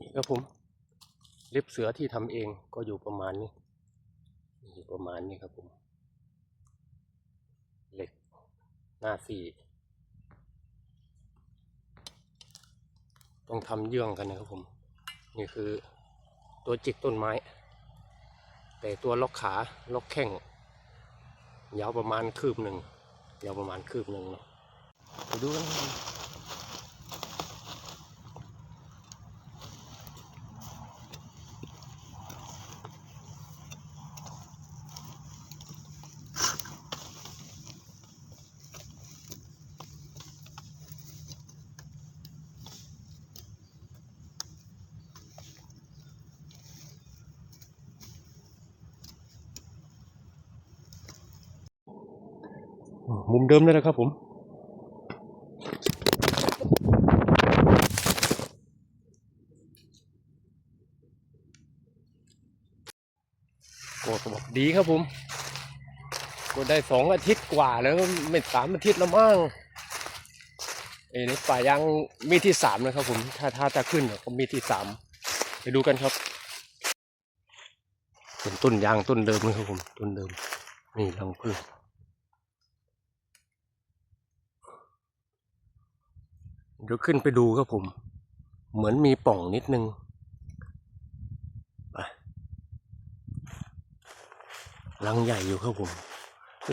นี่ครับผมเล็บเสือที่ทำเองก็อยู่ประมาณนี้นี่ประมาณนี้ครับผมเหล็กหน้าสี่ต้องทำเยื่องกันนะครับผม นี่คือตัวจิกต้นไม้ แต่ตัวล็อกขาล็อกแข้งยาวประมาณคืบหนึ่งยาวประมาณคืบหนึ่งเนาะไปดูกัน มุมเดิมเลยนะครับผมก็สวัสดีครับผม ก็ได้สองอาทิตย์กว่าแล้วไม่สามอาทิตย์แล้วมั้งเอ้ในป่ายางมีที่สามนะครับ ผมถ้าถ้าจะขึ้นก็มีที่สามไปดูกันครับเป็นต้นยางต้นเดิมนะครับผมต้นเดิมนี่รังพึ่ง เดี๋ยวขึ้นไปดูครับผม เหมือนมีป่องนิดนึงไปรังใหญ่อยู่ครับผม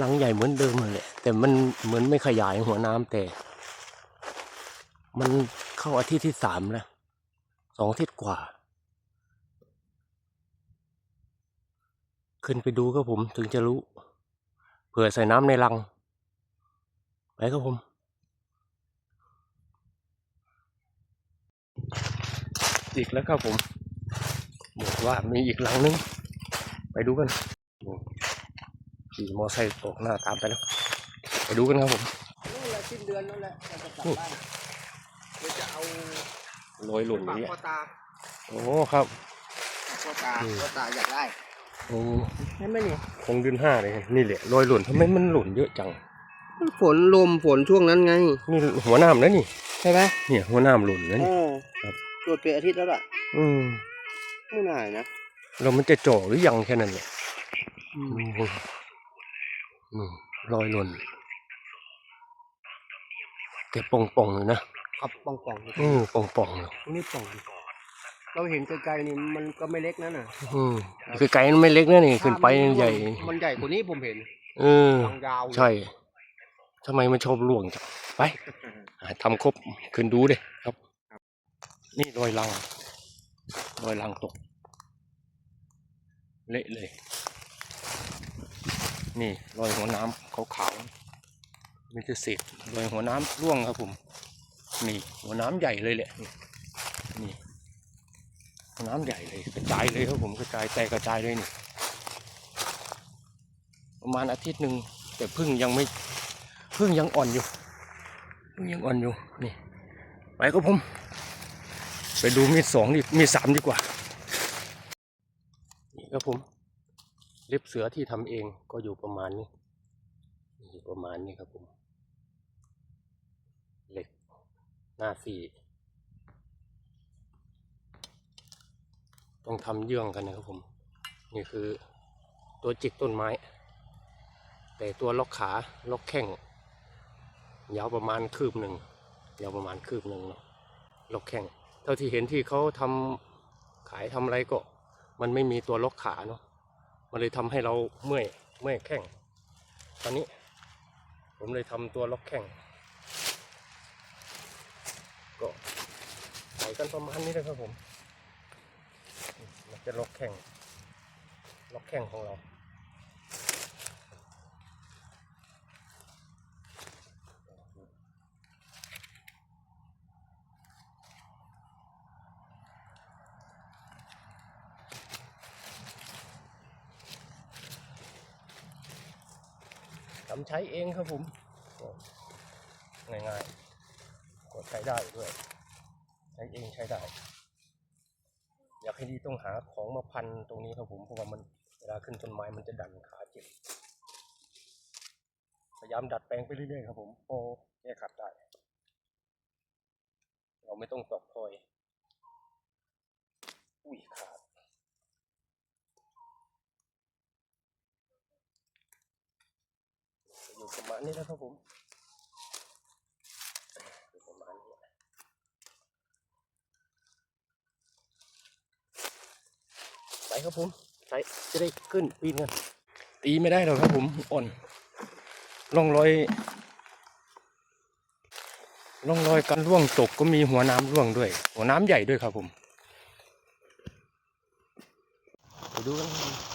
รังใหญ่เหมือนเดิมเลยแต่มันเหมือนไม่ขยายหัวน้ำแต่ มันเข้าอาทิตย์ที่สามแล้วสองอาทิตย์กว่า ขึ้นไปดูครับผมถึงจะรู้ เผื่อใส่น้ำในรัง ไปครับผม อีกแล้วครับผมบอกว่ามีอีกหลังนึง ไปดูกันนี่ขี่มอไซค์ตกหน้าตามไปแล้ว ไปดูกันครับผมนี่แหละสิ้นเดือนนั่นแหละเราจะกลับบ้านเดี๋ยวจะเอาลอยหล่นอฝาย่ากงเงี้ยพ่อตาโอ้ครับพ่อตาอืมพ่อตาอยากได้โอ้ใช่ไหมเนี่ยคงเดือนห้าเลยนี่แหละลอยหล่นทำไมมันหล่นเยอะจังฝนลมฝนช่วงนั้นไง นี่หัวหน้ำนะนี่ ใช่ไหมเนี่ยหัวหน้ำหล่นนะเอนี่อครับ ตรวจเป็นอาทิตย์แล้วล่ะ อืมไม่น่านะเรามันจะจ่อหรือยังแค่นั้นเนี่ยอืมอืมอืมลอยหล่นแต่ป่องๆเลยนะครับป่องป่องอืมป่องๆเลยตรงนี้ป่องเราเห็นไกลๆนี่มันก็ไม่เล็กนั่นน่ะอืมคือไกลมันไม่เล็กนะนี่ขึ้นไปใหญ่ มันใหญ่กว่านี้ผมเห็นเออทางยาวเลยใช่ทำไมมันชอบล่วงจังไปอะทำครบขึ้นดูเลยครับ นี่รอยรังรอยรังตก เละเลย นี่รอยหัวน้ำขาวๆมันจะเศษรอยหัวน้ำร่วงครับผม นี่หัวน้ำใหญ่เลยแหละ นี่หัวน้ำใหญ่เลย กระจายเลยครับผมกระจายแตกกระจายเลยนี่ ประมาณอาทิตย์หนึ่งแต่พึ่งยังไม่พึ่งยังอ่อนอยู่พึ่งยังอ่อนอยู่นี่ไปครับผม ไปดูมีดสองดิมีดสามดีกว่า นี่ครับผมเล็บเสือที่ทำเองก็อยู่ประมาณนี้นี่ประมาณนี้ครับผม เหล็กหน้าสี่ต้องทำเยื่องกันนะครับผม นี่คือตัวจิกต้นไม้ แต่ตัวล็อกขาล็อกแข้งยาวประมาณคืบหนึ่งยาวประมาณคืบหนึ่งเนาะล็อกแข้ง เท่าที่เห็นที่เขาทำขายทำอะไรก็ มันไม่มีตัวล็อกขาเนาะมันเลยทำให้เราเมื่อยเมื่อยแข้งตอนนี้ ผมเลยทำตัวล็อกแข้งก็ใส่กันประมาณนี้นะครับผมมันจะล็อกแข้งล็อกแข้งของเรา ทำใช้เองครับผม ง่ายๆก็ใช้ได้ด้วย ใช้เองใช้ได้ อยากให้ดีต้องหาของมาพันตรงนี้ครับผมเพราะว่ามันเวลาขึ้นต้นไม้มันจะดันขาเจ็บพยายามดัดแปลงไปเรื่อยๆครับผมพอแก้ขัดได้ เราไม่ต้องตอกคอย อุ้ยขา อยู่ประมาณนี้นะครับผมอยู่ประมาณนี้ไปครับผมใช้จะได้ขึ้นปีนกันตีไม่ได้หรอกครับผมอ่อนร่องรอยร่องรอยการร่วงตกก็มีหัวน้ำร่วงด้วย หัวน้ำใหญ่ด้วยครับผมไปดูกัน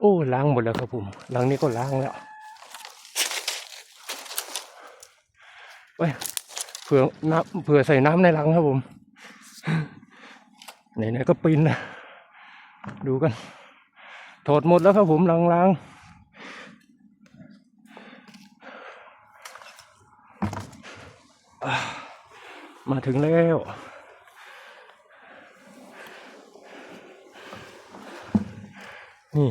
โอ้ล้างหมดแล้วครับผมล้างนี้ก็ล้างแล้วเผื่อน้ำเผื่อใส่น้ำในลังครับผมไหนๆก็ปีนนะดูกันถอดหมดแล้วครับผมล้างล้างมาถึงแล้วนี่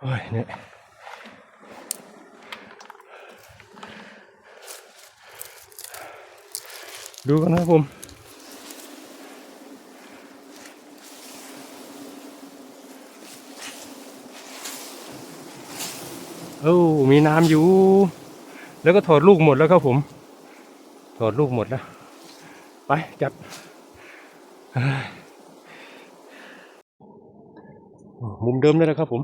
โอ้ย เนี่ยดูกันนะครับผมโอ้มีน้ำอยู่ แล้วก็ถอดลูกหมดแล้วครับผม ถอดลูกหมดแล้ว ไป จับมุมเดิมเลยนะครับผม